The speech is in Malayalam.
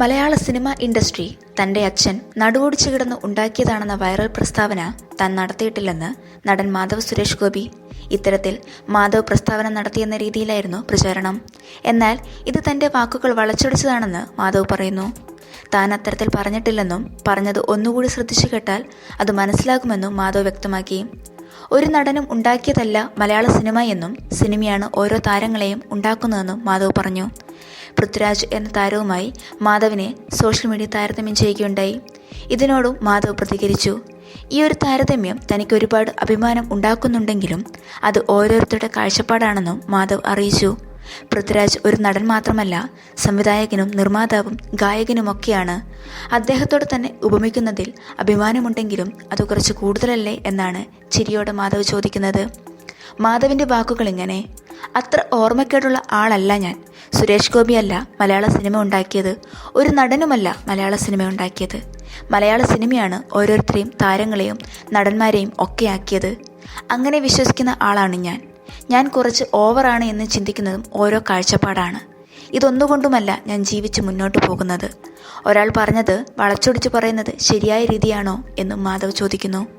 മലയാള സിനിമ ഇൻഡസ്ട്രി തന്റെ അച്ഛൻ നടുവൊടിച്ചു കിടന്ന് ഉണ്ടാക്കിയതാണെന്ന വൈറൽ പ്രസ്താവന താൻ നടത്തിയിട്ടില്ലെന്ന് നടൻ മാധവ് സുരേഷ് ഗോപി. ഇത്തരത്തിൽ മാധവ് പ്രസ്താവന നടത്തിയെന്ന രീതിയിലായിരുന്നു പ്രചാരണം. എന്നാൽ ഇത് തന്റെ വാക്കുകൾ വളച്ചൊടിച്ചതാണെന്ന് മാധവ് പറയുന്നു. താൻ അത്തരത്തിൽ പറഞ്ഞിട്ടില്ലെന്നും പറഞ്ഞത് ഒന്നുകൂടി ശ്രദ്ധിച്ചു കേട്ടാൽ അത് മനസ്സിലാകുമെന്നും മാധവ് വ്യക്തമാക്കി. ഒരു നടനും ഉണ്ടാക്കിയതല്ല മലയാള സിനിമ എന്നും സിനിമയാണ് ഓരോ താരങ്ങളെയും ഉണ്ടാക്കുന്നതെന്നും മാധവ് പറഞ്ഞു. പൃഥ്വിരാജ് എന്ന താരവുമായി മാധവിനെ സോഷ്യൽ മീഡിയ താരതമ്യം ചെയ്യുകയുണ്ടായി. ഇതിനോടും മാധവ് പ്രതികരിച്ചു. ഈ ഒരു താരതമ്യം തനിക്ക് ഒരുപാട് അഭിമാനം ഉണ്ടാക്കുന്നുണ്ടെങ്കിലും അത് ഓരോരുത്തരുടെ കാഴ്ചപ്പാടാണെന്നും മാധവ് അറിയിച്ചു. പൃഥ്വിരാജ് ഒരു നടൻ മാത്രമല്ല സംവിധായകനും നിർമ്മാതാവും ഗായകനുമൊക്കെയാണ്. അദ്ദേഹത്തോട് തന്നെ ഉപമിക്കുന്നതിൽ അഭിമാനമുണ്ടെങ്കിലും അത് കുറച്ച് കൂടുതലല്ലേ എന്നാണ് ചിരിയോടെ മാധവ് ചോദിക്കുന്നത്. മാധവിന്റെ വാക്കുകൾ ഇങ്ങനെ അത്ര ഓർമ്മക്കേടുള്ള ആളല്ല ഞാൻ. സുരേഷ് ഗോപിയല്ല മലയാള സിനിമ ഉണ്ടാക്കിയത്. ഒരു നടനുമല്ല മലയാള സിനിമ ഉണ്ടാക്കിയത്. മലയാള സിനിമയാണ് ഓരോരുത്തരെയും താരങ്ങളെയും നടന്മാരെയും ഒക്കെ ആക്കിയത്. അങ്ങനെ വിശ്വസിക്കുന്ന ആളാണ് ഞാൻ. ഞാൻ കുറച്ച് ഓവറാണ് എന്ന് ചിന്തിക്കുന്നതും ഓരോ കാഴ്ചപ്പാടാണ്. ഇതൊന്നുകൊണ്ടുമല്ല ഞാൻ ജീവിച്ച് മുന്നോട്ട് പോകുന്നത്. ഒരാൾ പറഞ്ഞത് വളച്ചൊടിച്ച് പറയുന്നത് ശരിയായ രീതിയാണോ എന്നും മാധവ് ചോദിക്കുന്നു.